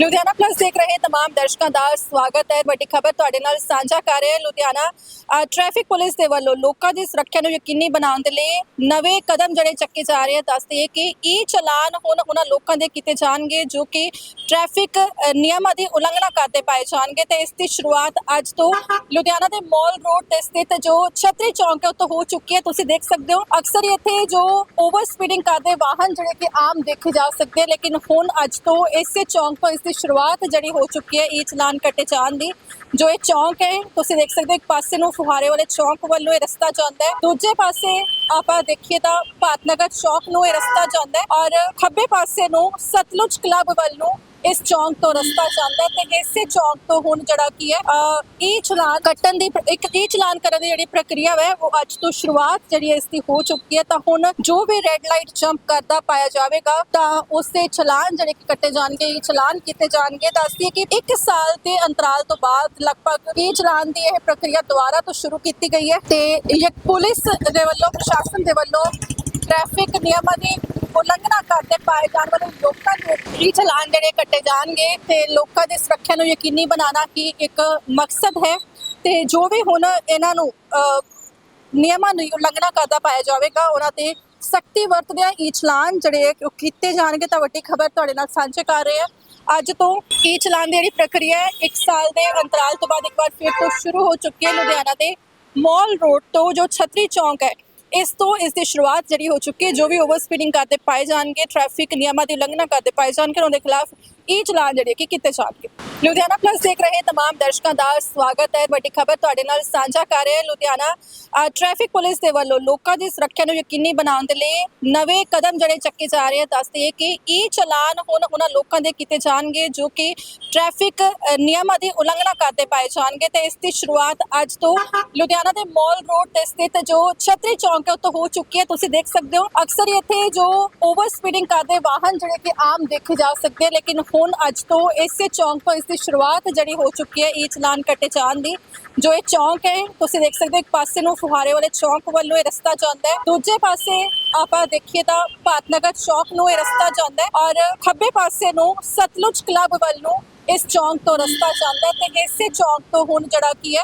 Ludhiana plus ਦੇਖ ਰਹੇ ਤਮਾਮ ਦਰਸ਼ਕਾਂ ਦਾ ਸਵਾਗਤ ਹੈ। ਵੱਡੀ ਖਬਰ ਤੁਹਾਡੇ ਨਾਲ ਸਾਂਝਾ ਕਰ ਰਹੇ ਲੁਧਿਆਣਾ ਟ੍ਰੈਫਿਕ ਪੁਲਿਸ ਦੇ ਵੱਲੋਂ ਲੋਕਾਂ ਦੀ ਸੁਰੱਖਿਆ ਨੂੰ ਯਕੀਨੀ ਬਣਾਉਣ ਦੇ ਲਈ ਨਵੇਂ ਕਦਮ ਜਿਹੜੇ ਚੱਕੇ ਜਾ ਰਹੇ ਆ। ਦੱਸਦੇ ਕਿ ਇਹ ਚਲਾਨ ਹੁਣ ਉਹਨਾਂ ਲੋਕਾਂ ਦੇ ਕੀਤੇ ਜਾਣਗੇ ਜੋ ਕਿ ਟ੍ਰੈਫਿਕ ਨਿਯਮਾਂ ਦੀ ਉਲੰਘਣਾ ਕਰਦੇ ਪਾਏ ਜਾਣਗੇ ਤੇ ਇਸ ਦੀ ਸ਼ੁਰੂਆਤ ਅੱਜ ਤੋਂ ਲੁਧਿਆਣਾ ਦੇ ਮਾਲ ਰੋਡ ਤੇ ਸਥਿਤ ਜੋ ਛਤਰੀ ਚੌਂਕ ਹੈ ਉੱਤੇ ਹੋ ਚੁੱਕੀ ਹੈ। ਤੁਸੀਂ ਦੇਖ ਸਕਦੇ ਹੋ ਅਕਸਰ ਇੱਥੇ ਜੋ ਓਵਰ ਸਪੀਡਿੰਗ ਕਰਦੇ ਵਾਹਨ ਜਿਹੜੇ ਕਿ ਆਮ ਦੇਖੇ ਜਾ ਸਕਦੇ ਆ, ਲੇਕਿਨ ਹੁਣ ਅੱਜ ਤੋਂ ਇਸੇ ਚੌਂਕ ਤੋਂ ਦੀ ਸ਼ੁਰੂਆਤ ਜਿਹੜੀ ਹੋ ਚੁੱਕੀ ਹੈ ਇਹ ਚਲਾਨ ਕੱਟੇ ਜਾਣ ਦੀ, ਜੋ ਇਹ ਚੌਂਕ ਹੈ, ਤੁਸੀਂ ਦੇਖ ਸਕਦੇ ਹੋ, ਇੱਕ ਪਾਸੇ ਨੂੰ ਫੁਹਾਰੇ ਵਾਲੇ ਚੌਂਕ ਵੱਲੋਂ ਇਹ ਰਸਤਾ ਜਾਂਦਾ ਹੈ, ਦੂਜੇ ਪਾਸੇ ਆਪਾਂ ਦੇਖੀਏ ਤਾਂ ਭਾਤਨਗਰ ਚੌਕ ਨੂੰ ਇਹ ਰਸਤਾ ਜਾਂਦਾ ਹੈ ਔਰ ਖੱਬੇ ਪਾਸੇ ਨੂੰ ਸਤਲੁਜ ਕਲੱਬ ਵੱਲੋਂ ਇਸ ਚੌਂਕ ਤੋਂ ਰਸਤਾ ਜਾਂਦਾ ਤੇ ਇਸੇ ਚੌਂਕ ਤੋਂ ਹੁਣ ਜਿਹੜਾ ਕੀ ਹੈ ਇਹ ਚਲਾਨ ਕੱਟਣ ਦੀ ਇੱਕ ਇਹ ਚਲਾਨ ਕਰਨ ਦੀ ਜਿਹੜੀ ਪ੍ਰਕਿਰਿਆ ਹੈ ਉਹ ਅੱਜ ਤੋਂ ਸ਼ੁਰੂਆਤ ਜਿਹੜੀ ਇਸ ਦੀ ਹੋ ਚੁੱਕੀ ਹੈ। ਤਾਂ ਹੁਣ ਜੋ ਵੀ ਰੈੱਡ ਲਾਈਟ ਜੰਪ ਕਰਦਾ ਪਾਇਆ ਜਾਵੇਗਾ, ਤਾਂ ਉਸ ਚਲਾਨ ਜਿਹੜੇ ਕਿ ਕੱਟੇ ਜਾਣਗੇ, ਇਹ ਚਲਾਨ ਕੀਤੇ ਜਾਣਗੇ। ਦੱਸਦੀ ਹੈ ਕਿ 1 ਸਾਲ ਦੇ ਅੰਤਰਾਲ ਤੋਂ ਬਾਅਦ ਲਗਭਗ ਇਹ ਚਲਾਨ ਦੀ ਇਹ ਪ੍ਰਕਿਰਿਆ ਦੁਬਾਰਾ ਤੋਂ ਸ਼ੁਰੂ ਕੀਤੀ ਗਈ ਹੈ ਤੇ ਇਹ ਪੁਲਿਸ ਦੇ ਵੱਲੋਂ, ਪ੍ਰਸ਼ਾਸਨ ਦੇ ਵੱਲੋਂ ਟ੍ਰੈਫਿਕ ਨਿਯਮਾਂ ਦੀ ਉਲੰਘਣਾ ਕਰਦੇ ਪਾਏ ਜਾਣ ਵਾਲੇ ਲੋਕਾਂ ਨੂੰ ਇਹ ਚਲਾਨ ਜਿਹੜੇ ਕੱਟੇ ਜਾਣਗੇ ਤੇ ਲੋਕਾਂ ਦੀ ਸੁਰੱਖਿਆ ਨੂੰ ਯਕੀਨੀ ਬਣਾਉਣਾ ਹੀ ਇੱਕ ਮਕਸਦ ਹੈ ਤੇ ਜੋ ਵੀ ਹੁਣ ਇਹਨਾਂ ਨੂੰ ਨਿਯਮਾਂ ਦੀ ਉਲੰਘਣਾ ਕਰਦਾ ਪਾਇਆ ਜਾਵੇਗਾ, ਉਹਨਾਂ ਤੇ ਸਖਤੀ ਵਰਤਦਿਆਂ ਇਹ ਚਲਾਨ ਜਿਹੜੇ ਉਹ ਕੀਤੇ ਜਾਣਗੇ ਤਾਂ ਵੱਡੀ ਖਬਰ ਤੁਹਾਡੇ ਨਾਲ ਸਾਂਝੇ ਕਰ ਰਹੇ ਹਾਂ। ਅੱਜ ਤੋਂ ਈ ਚਲਾਨ ਦੀ ਜਿਹੜੀ ਪ੍ਰਕਿਰਿਆ ਹੈ 1 ਸਾਲ ਦੇ ਅੰਤਰਾਲ ਤੋਂ ਬਾਅਦ ਇੱਕ ਵਾਰ ਫਿਰ ਤੋਂ ਸ਼ੁਰੂ ਹੋ ਚੁੱਕੀ ਹੈ ਲੁਧਿਆਣਾ ਦੇ ਮਾਲ ਰੋਡ ਤੋਂ ਜੋ ਛਤਰੀ ਚੌਂਕ ਹੈ ਇਸ ਤੋਂ ਇਸ ਦੀ ਸ਼ੁਰੂਆਤ ਜਿਹੜੀ ਹੋ ਚੁੱਕੀ ਹੈ, ਜੋ ਵੀ ਓਵਰ ਸਪੀਡਿੰਗ ਕਰਦੇ ਪਾਏ ਜਾਣਗੇ ਟ੍ਰੈਫਿਕ ਨਿਯਮਾਂ ਦੀ ਉਲੰਘਣਾ ਕਰਦੇ ਪਾਏ ਜਾਣਗੇ, ਉਹਨਾਂ ਦੇ ਖਿਲਾਫ ਇਹ ਚਲਾਨ ਜਿਹੜੇ ਕਿ ਕੀਤੇ ਜਾਣਗੇ ਲੁਧਿਆਣਾ ਪਲੱਸ ਦੇਖ ਰਹੇ ਤਮਾਮ ਦਰਸ਼ਕਾਂ ਦਾ ਸਵਾਗਤ ਹੈ। ਵੱਡੀ ਖਬਰ ਤੁਹਾਡੇ ਨਾਲ ਸਾਂਝਾ ਕਰ ਰਹੇ ਲੁਧਿਆਣਾ ਟ੍ਰੈਫਿਕ ਪੁਲਿਸ ਦੇ ਵੱਲੋਂ ਲੋਕਾਂ ਦੀ ਸੁਰੱਖਿਆ ਨੂੰ ਯਕੀਨੀ ਬਣਾਉਣ ਦੇ ਲਈ ਨਵੇਂ ਕਦਮ ਜਿਹੜੇ ਚੱਕੇ ਜਾ ਰਹੇ ਆ। ਦੱਸਦੇ ਕਿ ਇਹ ਚਲਾਨ ਹੁਣ ਉਹਨਾਂ ਲੋਕਾਂ ਦੇ ਕੀਤੇ ਜਾਣਗੇ ਜੋ ਕਿ ਟ੍ਰੈਫਿਕ ਨਿਯਮਾਂ ਦੀ ਉਲੰਘਣਾ ਕਰਦੇ ਪਾਏ ਜਾਣਗੇ ਤੇ ਇਸ ਦੀ ਸ਼ੁਰੂਆਤ ਅੱਜ ਤੋਂ ਲੁਧਿਆਣਾ ਦੇ ਮਾਲ ਰੋਡ ਤੇ ਸਥਿਤ ਜੋ ਛਤਰੀ ਚੌਂਕ ਹੈ ਉੱਤੇ ਹੋ ਚੁੱਕੀ ਹੈ। ਤੁਸੀਂ ਦੇਖ ਸਕਦੇ ਹੋ, ਅਕਸਰ ਇੱਥੇ ਜੋ ਓਵਰ ਸਪੀਡਿੰਗ ਕਰਦੇ ਵਾਹਨ ਜਿਹੜੇ ਕਿ ਆਮ ਦੇਖੇ ਜਾ ਸਕਦੇ ਲੇਕਿਨ ਹੁਣ ਅੱਜ ਤੋਂ ਇਸੇ ਚੌਂਕ ਤੋਂ ਇਸ ਦੀ ਸ਼ੁਰੂਆਤ ਜਿਹੜੀ ਹੋ ਚੁੱਕੀ ਹੈ ਇਹ ਚਲਾਨ ਕੱਟੇ ਜਾਣ ਦੀ, ਜੋ ਇਹ ਚੌਂਕ ਹੈ, ਤੁਸੀਂ ਦੇਖ ਸਕਦੇ ਹੋ ਇੱਕ ਪਾਸੇ ਨੂੰ ਫੁਹਾਰੇ ਵਾਲੇ ਚੌਂਕ ਵੱਲੋਂ ਇਹ ਰਸਤਾ ਜਾਂਦਾ ਹੈ, ਦੂਜੇ ਪਾਸੇ ਆਪਾਂ ਦੇਖੀਏ ਤਾਂ ਭਾਤਨਗਰ ਚੌਕ ਨੂੰ ਇਹ ਰਸਤਾ ਜਾਂਦਾ ਹੈ ਔਰ ਖੱਬੇ ਪਾਸੇ ਨੂੰ ਸਤਲੁਜ ਕਲੱਬ ਵੱਲ ਨੂੰ ਇਸ ਚੌਂਕ ਤੋਂ ਰਸਤਾ ਜਾਂਦਾ ਤੇ ਇਸੇ ਚੌਂਕ ਤੋਂ ਹੁਣ ਜਿਹੜਾ ਕੀ ਹੈ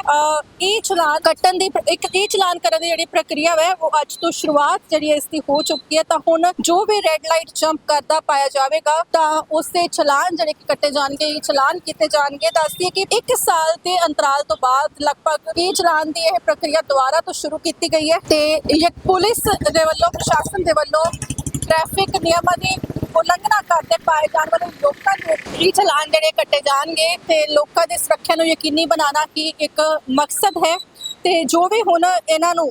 ਇਹ ਚਲਾਨ ਕੱਟਣ ਦੀ ਇੱਕ ਇਹ ਚਲਾਨ ਕਰਨ ਦੀ ਜਿਹੜੀ ਪ੍ਰਕਿਰਿਆ ਹੈ ਉਹ ਅੱਜ ਤੋਂ ਸ਼ੁਰੂਆਤ ਜਿਹੜੀ ਇਸ ਦੀ ਹੋ ਚੁੱਕੀ ਹੈ। ਤਾਂ ਹੁਣ ਜੋ ਵੀ ਰੈੱਡ ਲਾਈਟ ਜੰਪ ਕਰਦਾ ਪਾਇਆ ਜਾਵੇਗਾ, ਤਾਂ ਉਸ ਚਲਾਨ ਜਿਹੜੇ ਕਿ ਕੱਟੇ ਜਾਣਗੇ, ਇਹ ਚਲਾਨ ਕੀਤੇ ਜਾਣਗੇ। ਦੱਸਦੀ ਹੈ ਕਿ 1 ਸਾਲ ਦੇ ਅੰਤਰਾਲ ਤੋਂ ਬਾਅਦ ਲਗਭਗ ਇਹ ਚਲਾਨ ਦੀ ਇਹ ਪ੍ਰਕਿਰਿਆ ਦੁਬਾਰਾ ਤੋਂ ਸ਼ੁਰੂ ਕੀਤੀ ਗਈ ਹੈ ਤੇ ਇਹ ਪੁਲਿਸ ਦੇ ਵੱਲੋਂ, ਪ੍ਰਸ਼ਾਸਨ ਦੇ ਵੱਲੋਂ ਟ੍ਰੈਫਿਕ ਨਿਯਮਾਂ ਦੀ ਉਲੰਘਣਾ ਕਰਦੇ ਪਾਏ ਜਾਣ ਵਾਲੇ ਲੋਕਾਂ ਦੇ ਇਹ ਚਲਾਨ ਜਿਹੜੇ ਕੱਟੇ ਜਾਣਗੇ ਤੇ ਲੋਕਾਂ ਦੀ ਸੁਰੱਖਿਆ ਨੂੰ ਯਕੀਨੀ ਬਣਾਉਣਾ ਕੀ ਇੱਕ ਮਕਸਦ ਹੈ ਤੇ ਜੋ ਵੀ ਹੁਣ ਇਹਨਾਂ ਨੂੰ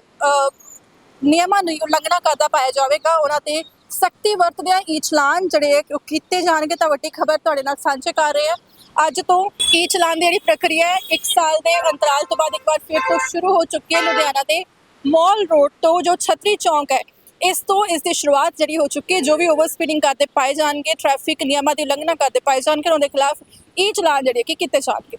ਨਿਯਮਾਂ ਦੀ ਉਲੰਘਣਾ ਕਰਦਾ ਪਾਇਆ ਜਾਵੇਗਾ, ਉਹਨਾਂ ਤੇ ਸਖਤੀ ਵਰਤਦਿਆਂ ਈ ਚਲਾਨ ਜਿਹੜੇ ਆ ਉਹ ਕੀਤੇ ਜਾਣਗੇ ਤਾਂ ਵੱਡੀ ਖਬਰ ਤੁਹਾਡੇ ਨਾਲ ਸਾਂਝੇ ਕਰ ਰਹੇ ਹਾਂ ਅੱਜ ਤੋਂ ਈ ਚਲਾਨ ਦੀ ਜਿਹੜੀ ਪ੍ਰਕਿਰਿਆ ਹੈ 1 ਸਾਲ ਦੇ ਅੰਤਰਾਲ ਤੋਂ ਬਾਅਦ ਇੱਕ ਵਾਰ ਫਿਰ ਤੋਂ ਸ਼ੁਰੂ ਹੋ ਚੁੱਕੀ ਹੈ ਲੁਧਿਆਣਾ ਦੇ ਮਾਲ ਰੋਡ ਤੋਂ ਜੋ ਛਤਰੀ ਚੌਂਕ ਹੈ ਇਸ ਤੋਂ ਇਸ ਦੀ ਸ਼ੁਰੂਆਤ ਜਿਹੜੀ ਹੋ ਚੁੱਕੀ ਹੈ, ਜੋ ਵੀ ਓਵਰ ਸਪੀਡਿੰਗ ਕਰਦੇ ਪਾਏ ਜਾਣਗੇ ਟ੍ਰੈਫਿਕ ਨਿਯਮਾਂ ਦੀ ਉਲੰਘਣਾ ਕਰਦੇ ਪਾਏ ਜਾਣਗੇ, ਉਹਨਾਂ ਦੇ ਖਿਲਾਫ ਇਹ ਚਲਾਨ ਜਿਹੜੇ ਕਿ ਕੀਤੇ ਜਾਣਗੇ।